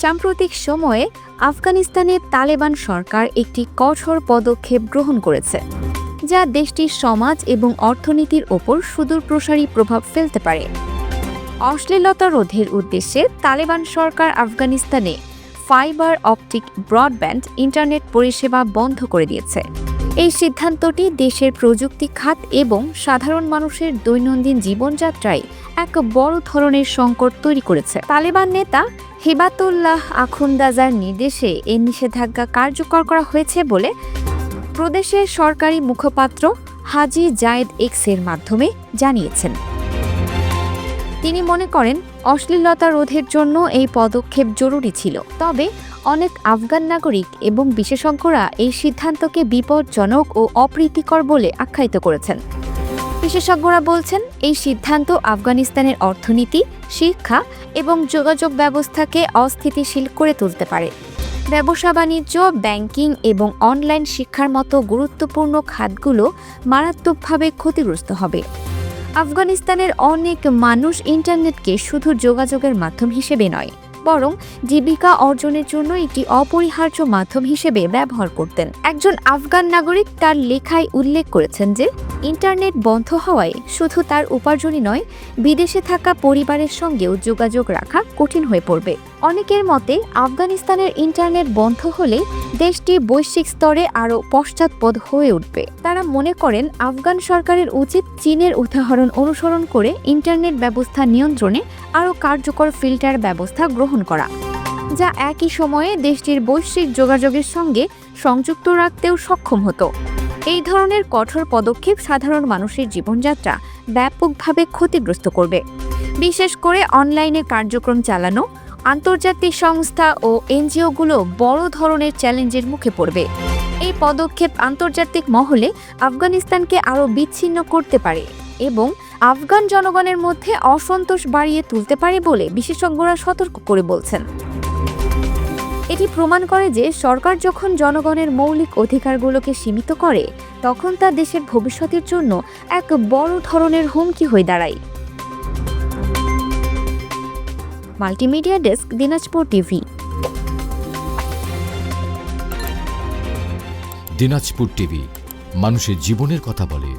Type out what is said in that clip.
সাম্প্রতিক সময়ে আফগানিস্তানে তালেবান সরকার একটি কঠোর পদক্ষেপ গ্রহণ করেছে, যা দেশটির সমাজ এবং অর্থনীতির ওপর সুদূরপ্রসারী প্রভাব ফেলতে পারে। অশ্লীলতা রোধের উদ্দেশ্যে তালেবান সরকার আফগানিস্তানে ফাইবার অপটিক ব্রডব্যান্ড ইন্টারনেট পরিষেবা বন্ধ করে দিয়েছে। এই সিদ্ধান্তটি দেশের প্রযুক্তি খাত এবং সাধারণ মানুষের দৈনন্দিন জীবনযাত্রায় এক বড় ধরনের সংকট তৈরি করেছে। তালেবান নেতা হিবাতুল্লাহ আখুন্দাজার নির্দেশে এই নিষেধাজ্ঞা কার্যকর করা হয়েছে বলে প্রদেশের সরকারি মুখপাত্র হাজি জায়েদ এক্সের মাধ্যমে জানিয়েছেন। তিনি মনে করেন অশ্লীলতা রোধের জন্য এই পদক্ষেপ জরুরি ছিল। তবে অনেক আফগান নাগরিক এবং বিশেষজ্ঞরা এই সিদ্ধান্তকে বিপজ্জনক ও অপ্রীতিকর বলে আখ্যায়িত করেছেন। বিশেষজ্ঞরা বলছেন, এই সিদ্ধান্ত আফগানিস্তানের অর্থনীতি, শিক্ষা এবং যোগাযোগ ব্যবস্থাকে অস্থিতিশীল করে তুলতে পারে। ব্যবসা বাণিজ্য, ব্যাংকিং এবং অনলাইন শিক্ষার মতো গুরুত্বপূর্ণ খাতগুলো মারাত্মকভাবে ক্ষতিগ্রস্ত হবে। আফগানিস্তানের অনেক মানুষ ইন্টারনেটকে শুধু যোগাযোগের মাধ্যম হিসেবে নয় বরং জীবিকা অর্জনের জন্য একটি অপরিহার্য মাধ্যম হিসেবে ব্যবহার করতেন। একজন আফগান নাগরিক তার লেখায় উল্লেখ করেছেন যে, ইন্টারনেট বন্ধ হওয়ায় শুধু তার উপার্জনই নয়, বিদেশে থাকা পরিবারের সঙ্গেও যোগাযোগ রাখা কঠিন হয়ে পড়বে। অনেকের মতে, আফগানিস্তানের ইন্টারনেট বন্ধ হলে দেশটি বৈশ্বিক স্তরে আরও পশ্চাৎপদ হয়ে উঠবে। তারা মনে করেন, আফগান সরকারের উচিত চীনের উদাহরণ অনুসরণ করে ইন্টারনেট ব্যবস্থা নিয়ন্ত্রণে আরও কার্যকর ফিল্টার ব্যবস্থা গ্রহণ করা, যা একই সময়ে দেশটির বৈশ্বিক যোগাযোগের সঙ্গে সংযুক্ত রাখতেও সক্ষম হতো। এই ধরনের কঠোর পদক্ষেপ সাধারণ মানুষের জীবনযাত্রা ব্যাপকভাবে ক্ষতিগ্রস্ত করবে। বিশেষ করে অনলাইনে কার্যক্রম চালানো, আন্তর্জাতিক সংস্থা ও এনজিওগুলো বড় ধরনের চ্যালেঞ্জের মুখে পড়বে। এই পদক্ষেপ আন্তর্জাতিক মহলে আফগানিস্তানকে আরও বিচ্ছিন্ন করতে পারে এবং আফগান জনগণের মধ্যে অসন্তোষ বাড়িয়ে তুলতে পারে বলে বিশেষজ্ঞরা সতর্ক করে বলছেন। এটি প্রমাণ করে যে সরকার যখন জনগণের মৌলিক অধিকারগুলোকে সীমিত করে, তখন তা দেশের ভবিষ্যতের জন্য এক বড় ধরনের হুমকি হয়ে দাঁড়ায়। Multimedia desk, Dinajpur TV. Dinajpur TV, মানুষের জীবনের কথা বলে।